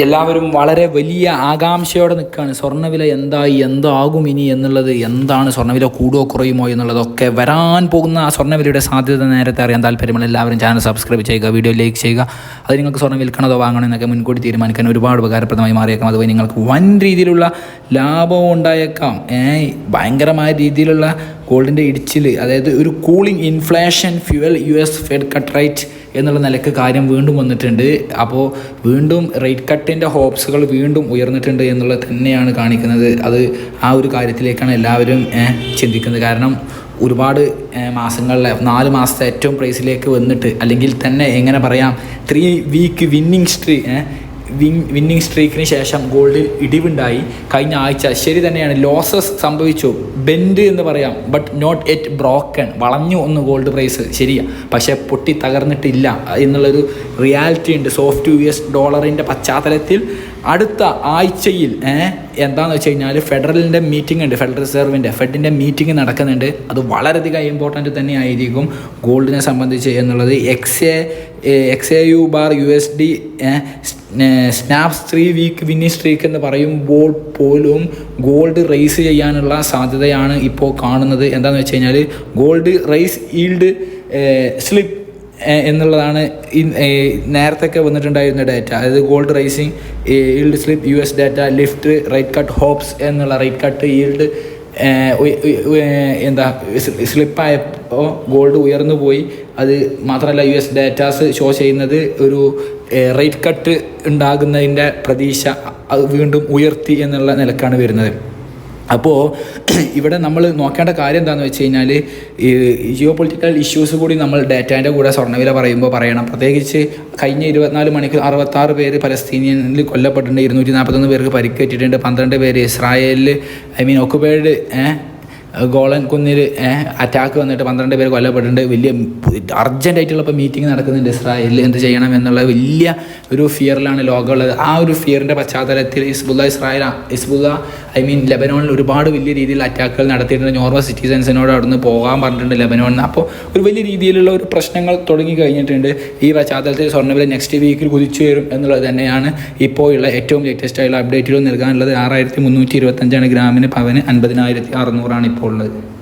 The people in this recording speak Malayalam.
എല്ലാവരും വളരെ വലിയ ആകാംക്ഷയോടെ നിൽക്കുകയാണ്. സ്വർണവില എന്തായി? എന്താകും ഇനി എന്നുള്ളത്? എന്താണ് സ്വർണവില കൂടുമോ കുറയുമോ എന്നുള്ളതൊക്കെ വരാൻ പോകുന്ന ആ സ്വർണവിലയുടെ സാധ്യത നേരത്തെ അറിയാൻ താല്പര്യമുള്ള എല്ലാവരും ചാനൽ സബ്സ്ക്രൈബ് ചെയ്യുക വീഡിയോ ലൈക്ക് ചെയ്യുക. അത് നിങ്ങൾക്ക് സ്വർണം വിൽക്കണതോ വാങ്ങണോ എന്നൊക്കെ മുൻകൂട്ടി തീരുമാനിക്കാൻ ഒരുപാട് ഉപകാരപ്രദമായി മാറിയേക്കാം. അതുപോലെ നിങ്ങൾക്ക് വൻ രീതിയിലുള്ള ലാഭവും ഉണ്ടായേക്കാം. ഏ ഭയങ്കരമായ രീതിയിലുള്ള ഗോൾഡിന്റെ ഇടിച്ചിൽ അതായത് ഒരു cooling inflation fuel U S Fed cut rate എന്നുള്ള നിലയ്ക്ക് കാര്യം വീണ്ടും വന്നിട്ടുണ്ട്. അപ്പോൾ വീണ്ടും റേറ്റ് കട്ടിന്റെ ഹോപ്സുകൾ വീണ്ടും ഉയർന്നിട്ടുണ്ട് എന്നുള്ളത് തന്നെയാണ് കാണിക്കുന്നത്. അത് ആ ഒരു കാര്യത്തിലേക്കാണ് എല്ലാവരും ചിന്തിക്കുന്നത്. കാരണം ഒരുപാട് മാസങ്ങളിലെ നാല് മാസത്തെ ഏറ്റവും പ്രൈസിലേക്ക് വന്നിട്ട് അല്ലെങ്കിൽ തന്നെ എങ്ങനെ പറയാം three week winning streak win winning സ്ട്രീക്കിന് ശേഷം ഗോൾഡിൽ ഇടിവുണ്ടായി. കഴിഞ്ഞ ആഴ്ച ശരി തന്നെയാണ്. ലോസസ് സംഭവിച്ചു. ബെൻഡ് എന്ന് പറയാം. ബട്ട് നോട്ട് എറ്റ് ബ്രോക്കൺ വളഞ്ഞു ഒന്ന് ഗോൾഡ് പ്രൈസ് ശരിയാ. പക്ഷേ പൊട്ടി തകർന്നിട്ടില്ല എന്നുള്ളൊരു റിയാലിറ്റി ഉണ്ട്. സോഫ്റ്റ് യു എസ് ഡോളറിന്റെ പശ്ചാത്തലത്തിൽ അടുത്ത ആഴ്ചയിൽ എന്താണെന്ന് വെച്ച് കഴിഞ്ഞാൽ ഫെഡറലിന്റെ മീറ്റിംഗ് ഉണ്ട്. ഫെഡറൽ റിസർവിന്റെ ഫെഡിന്റെ മീറ്റിംഗ് നടക്കുന്നുണ്ട്. അത് വളരെയധികം ഇമ്പോർട്ടന്റ് തന്നെ ആയിരിക്കും ഗോൾഡിനെ സംബന്ധിച്ച് എന്നുള്ളത്. X X A U bar U S D snaps three week winning streak എന്ന് പറയുമ്പോൾ പോലും ഗോൾഡ് റേസ് ചെയ്യാനുള്ള സാധ്യതയാണ് ഇപ്പോൾ കാണുന്നത്. എന്താണെന്ന് വെച്ച് കഴിഞ്ഞാൽ ഗോൾഡ് റേസ് ഈൽഡ് സ്ലിപ്പ് എന്നുള്ളതാണ് നേരത്തെയൊക്കെ വന്നിട്ടുണ്ടായിരുന്ന ഡാറ്റ അതായത് gold rising yield slip U S data lift rate cut hopes എന്നുള്ള റേറ്റ് കട്ട് ഈൽഡ് എന്താ സ്ലിപ്പായപ്പോൾ ഗോൾഡ് ഉയർന്നു പോയി. അത് മാത്രമല്ല യു എസ് ഡാറ്റാസ് ഷോ ചെയ്യുന്നത് ഒരു റേറ്റ് കട്ട് ഉണ്ടാകുന്നതിന്റെ പ്രതീക്ഷ അത് വീണ്ടും ഉയർത്തി എന്നുള്ള നിലക്കാണ് വരുന്നത്. അപ്പോൾ ഇവിടെ നമ്മൾ നോക്കേണ്ട കാര്യം എന്താണെന്ന് വെച്ച് കഴിഞ്ഞാൽ ജിയോ പൊളിറ്റിക്കൽ ഇഷ്യൂസ് കൂടി നമ്മൾ ഡാറ്റാന്റെ കൂടെ സ്വർണവില പറയുമ്പോൾ പറയണം. പ്രത്യേകിച്ച് കഴിഞ്ഞ ഇരുപത്തിനാല് മണിക്കൂർ അറുപത്താറ് പേര് പലസ്തീനിയനിൽ കൊല്ലപ്പെട്ടിട്ടുണ്ട്. ഇരുന്നൂറ്റി നാൽപ്പത്തൊന്ന് പേർക്ക് പരിക്കേറ്റിട്ടുണ്ട്. പന്ത്രണ്ട് പേര് ഇസ്രായേലിൽ I mean occupied ഗോളൻ Kunnil attack വന്നിട്ട് പന്ത്രണ്ട് പേര് കൊല്ലപ്പെട്ടിട്ടുണ്ട്. വലിയ അർജന്റായിട്ടുള്ള ഇപ്പോൾ മീറ്റിംഗ് നടക്കുന്നുണ്ട് ഇസ്രായേലിൽ എന്ത് ചെയ്യണം എന്നുള്ള വലിയ ഒരു ഫിയറിലാണ് ലോകമുള്ളത്. ആ ഒരു ഫിയറിന്റെ പശ്ചാത്തലത്തിൽ Hezbollah Israel Hezbollah I mean ലെബനോണിൽ ഒരുപാട് വലിയ രീതിയിൽ അറ്റാക്കുകൾ നടത്തിയിട്ടുണ്ട്. നോർമൽ സിറ്റിസൻസിനോട് അവിടുന്ന് പോകാൻ പറഞ്ഞിട്ടുണ്ട് ലെബനോണിൽ അപ്പോൾ ഒരു വലിയ രീതിയിലുള്ള ഒരു പ്രശ്നങ്ങൾ തുടങ്ങി കഴിഞ്ഞിട്ടുണ്ട്. ഈ പശ്ചാത്തലത്തിൽ സ്വർണവില നെക്സ്റ്റ് വീക്കിൽ കുതിച്ചു വരും എന്നുള്ളത് തന്നെയാണ് ഇപ്പോൾ ഉള്ള ഏറ്റവും ലേറ്റസ്റ്റ് ആയുള്ള അപ്ഡേറ്റുകൾ നൽകാനുള്ളത്. ആറായിരത്തി മുന്നൂറ്റി ഇരുപത്തഞ്ചാണ് ഗ്രാമിന് പവന്. അൻപതിനായിരത്തി അറുന്നൂറാണ് ഇപ്പോൾ por la...